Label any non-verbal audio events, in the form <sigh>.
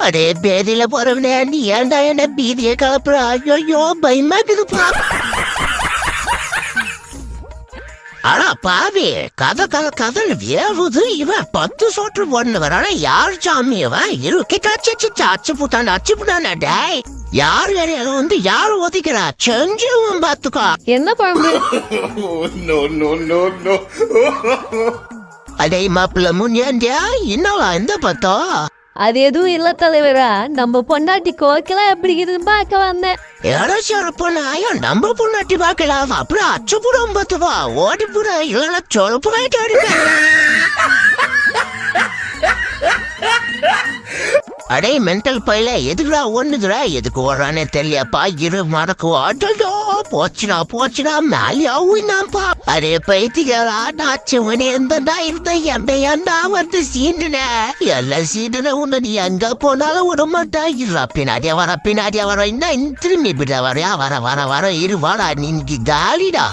அடே பேதியில போறவனே நீ ஏன்டா என்ன பீதியை கலப்புற ஐயோ பயமா இருக்குதுப்பா ஆனா பாவி கதை கதை கதை வேவுது இவன் பத்து சோற்று போடுனவர். ஆனா யார் சாமி இவன்? இருக்கிட்டாச்சு அச்சு புட்டான் அச்சு புட்டான டேய் யார் வேறையாலும் வந்து யார் ஒதுக்கிறா? செஞ்சிருவன் பாத்துக்கோ என்ன குழம்பு <laughs> no, no, no, no. <laughs> அடே மாப்பிள்ள முன்னியா என்னவா இந்த பத்தம் அது எதுவும் இல்ல தலைவரா? நம்ம பொண்டாட்டி கோக்கெல்லாம் எப்படி இருக்குதுன்னு பார்க்க வந்தேன். யாராச்சும் பொண்ணாயோ நம்ம பொண்ணாட்டி பார்க்கலாம். அப்புறம் அச்சு பத்துவா ஓடி புட இல்லைன்னா சொலப்பு அடே மென்டல் பையில எதுக்குடா ஒண்ணுதுடா எதுக்கு ஓடுறானே தெரியப்பா இரு மறக்கு ஆட்டோ போச்சுடா போச்சுடா. மேலேயா அரே பைத்திகளா நான் சிவனே இருந்தா இருந்த எந்த ஏன்டா வந்து சீண்டுன? எல்லாம் சீண்டுன உன்னை நீ எங்க போனாலும் விட மாட்டா இருடா பின்னாடியே வர பின்னாடியே வர. இன்னும் திரும்பி விட வரையா வர வர வர. இரு வாடா நீ காலிடா.